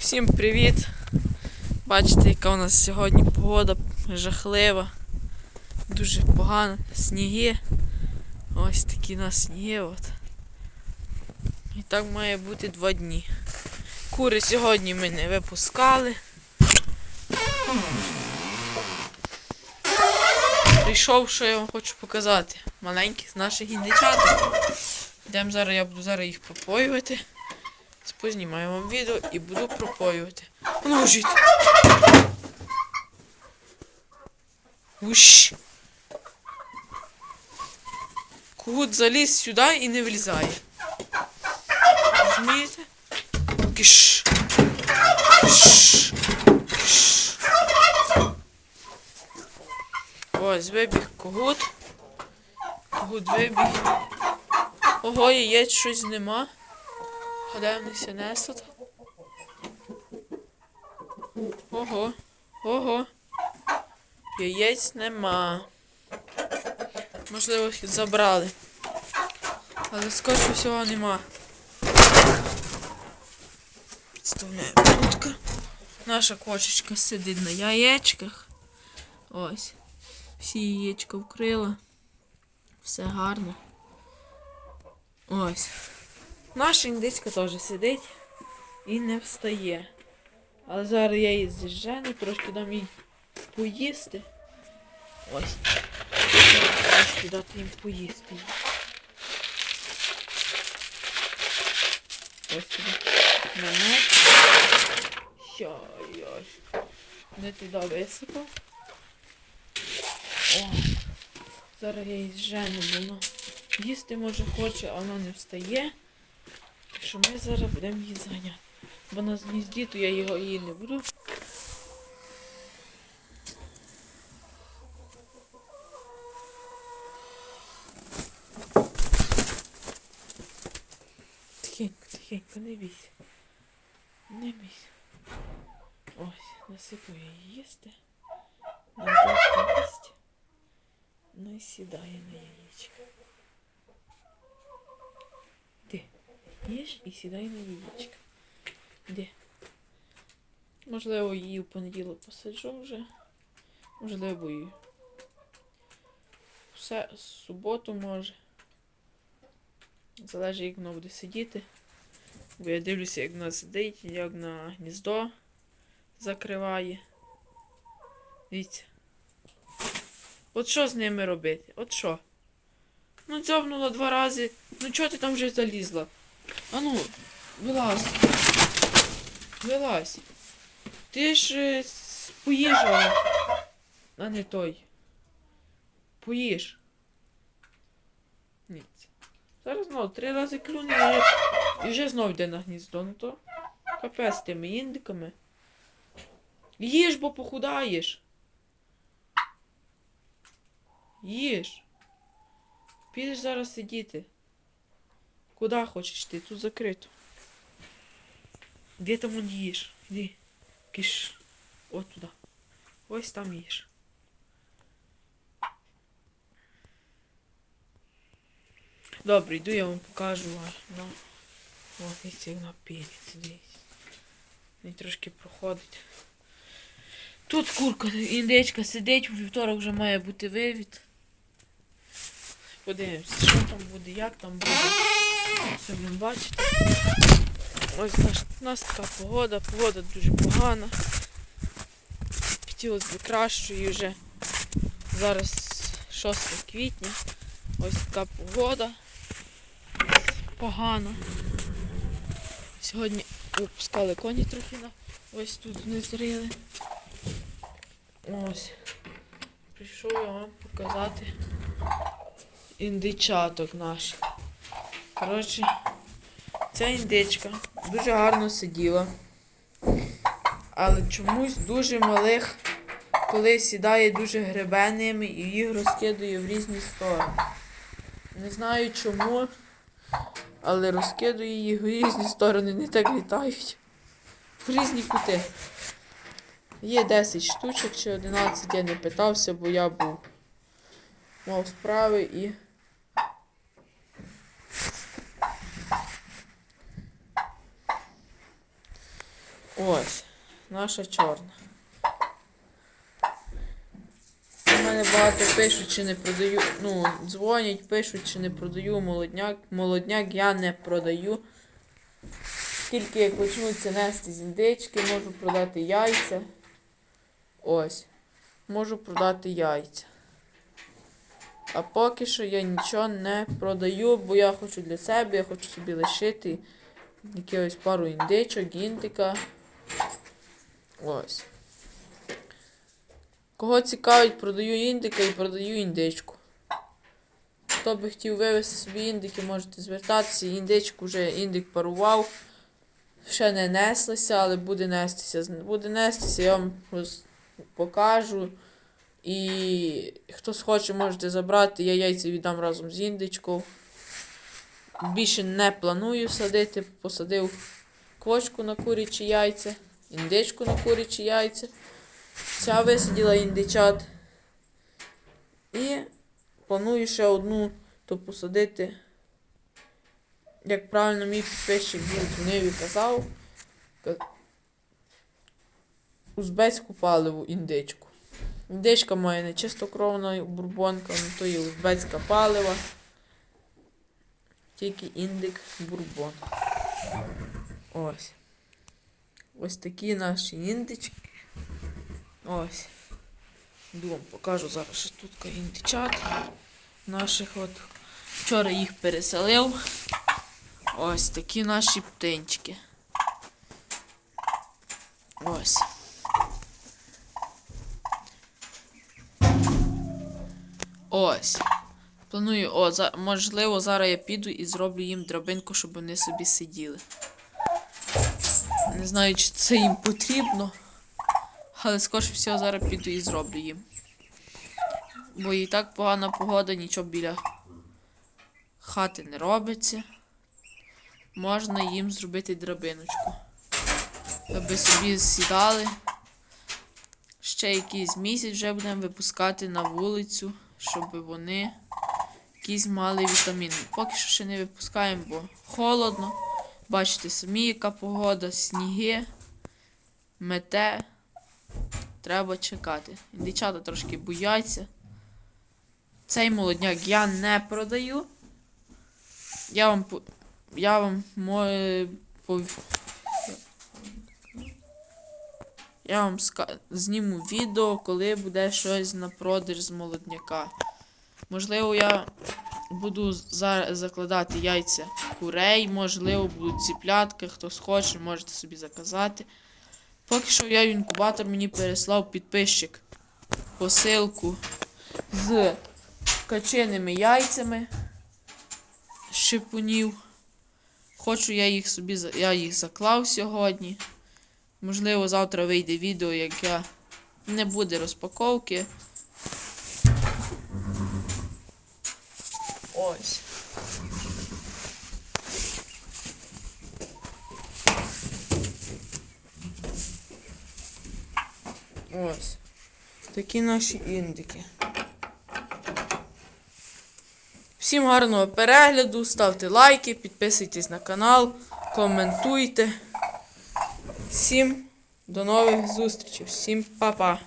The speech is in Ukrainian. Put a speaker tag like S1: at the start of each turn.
S1: Всім привіт! Бачите, яка у нас сьогодні погода жахлива, дуже погана, сніги. Ось такі у нас сніги. От. І так має бути два дні. Кури сьогодні ми не випускали. Прийшов, що я вам хочу показати. Маленьких наших індичаток. Йдемо зараз, я буду зараз їх пропоювати. Познімаю вам відео і буду пропоювати. Ну, жить. Уш. Кут заліз сюди і не влізає. Розумієте? Киш. Киш. Киш. Ось вибіг когут. Когут вибіг. Ого, яєць щось нема. Гадаємося несут. Ого. Ого. Яєць нема. Можливо, їх забрали. Але скоріше всього нема. Підставляємо будка. Наша кошечка сидить на яєчках. Ось. Всі яєчка вкрила. Все гарно. Ось. Наша індичка теж сидить і не встає. Але зараз я її зіжену, трошки дам їй поїсти. Ось. Трошки дати їм поїсти. Ось сюди. Мене. Йой-йой. Не туди висипав. О. Зараз я її зжену, бо воно їсти може хоче, а воно не встає. Що ми зараз будемо її заганяти. Бо на гнізді, то я його її не буду. Тихенько, тихенько, не бійся. Не бійся. Ось, насипаю її їсти. Надо їсти. Ну і сідає на яєчко. Ти їж і сідай на яєчко. Де? Можливо, її в понеділок посаджу вже. Можливо, і все в суботу може. Залежить, як воно буде сидіти. Бо я дивлюся, як вона сидить, як на гніздо закриває. Дивіться. От що з ними робити? От що? Ну, дзьобнула два рази. Ну чого ти там вже залізла? Ану, вилазь. Вилазь. Ти ж е, поїжджала. А не той. Поїж. Ні. Зараз знов три рази клюне і, і вже знов йде на гніздо. Ну то капець з тими індиками. Їж, бо похудаєш. Їж. Підеш зараз сидіти. Куди хочеш ти? Тут закрито. Де там он їж? Іди. Киш. От туди. Ось там їж. Добре, йду, я вам покажу. Ну, о, дивіться, як на піліться, дивіться. Він трошки проходить. Тут курка, індичка сидить, у вівторок вже має бути вивід. Подивимося, що там буде, як там буде. Будемо бачити. Ось наш, у нас така погода, погода дуже погана. Хотілося б кращої вже. Зараз 6 квітня. Ось така погода. Погана. Сьогодні випускали коні трохи на ось тут не зрили. Ось. Прийшов я вам показати індичаток наших. Коротше, ця індичка дуже гарно сиділа. Але чомусь дуже малих, коли сідає дуже гребе ними і їх розкидує в різні сторони. Не знаю чому, але розкидує їх в різні сторони, не так літають. В різні кути. Є 10 штучок чи 11, я не питався, бо я був мав справи і. Ось, наша чорна. У мене багато пишуть, чи не продаю. Ну, дзвонять, пишуть, чи не продаю молодняк. Молодняк я не продаю. Тільки як почнуться нести з індички, можу продати яйця. Ось. Можу продати яйця. А поки що я нічого не продаю, бо я хочу для себе, я хочу собі лишити якихось пару індичок, індика. Ось. Кого цікавить, продаю індика і продаю індичку. Хто би хотів вивезти собі індики, можете звертатися. Індичку вже індик парував. Ще не неслися, але буде нестися. Буде нестися, я вам покажу. І хто схоче, можете забрати. Я яйця віддам разом з індичкою. Більше не планую садити. Посадив квочку на курячі яйця, індичку на курячі яйця. Ця висадила індичат. І планую ще одну, то посадити. Як правильно мій підписчик дзвонив казав. Узбецьку паливу індичку. Індичка має не чистокровна бурбонка, ну то є узбецька палива. Тільки індик бурбон. Ось. Ось такі наші індички. Ось. Думаю, покажу зараз ще тут індичат наших от. Вчора їх переселив. Ось такі наші птенчики. Ось. Ось. Планую, о, за, можливо, зараз я піду і зроблю їм драбинку, щоб вони собі сиділи. Не знаю, чи це їм потрібно. Але скоріше всього зараз піду і зроблю їм. Бо і так погана погода, нічого біля хати не робиться. Можна їм зробити драбиночку. Аби собі сідали. Ще якийсь місяць вже будемо випускати на вулицю, щоб вони якісь мали вітаміни. Поки що ще не випускаємо, бо холодно. Бачите самі, яка погода, сніги, мете. Треба чекати. Дівчата трошки бояться. Цей молодняк я не продаю. Я вам я вам пов- Я вам ска- зніму відео, коли буде щось на продаж з молодняка. Можливо, я буду зараз закладати яйця курей, можливо, будуть ціплятки, хто схоче, можете собі заказати. Поки що я в інкубатор мені переслав підписчик посилку з каченими яйцями шипунів. Хочу я їх собі я їх заклав сьогодні. Можливо, завтра вийде відео, як я не буде розпаковки. Ось. Ось. Такі наші індики. Всім гарного перегляду, ставте лайки, підписуйтесь на канал, коментуйте. Всім до нових зустрічей. Всім па-па.